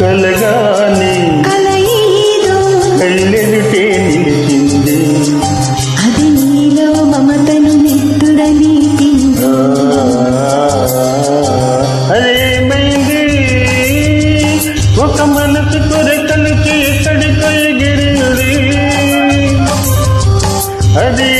కలగాని కళ్ళెదుటే నిలిచింది. అది నీలో మమతను నిత్తుడని అదేమైంది ఒక మనసు కొరకలు ఎక్కడికి ఎగిరింది. అదే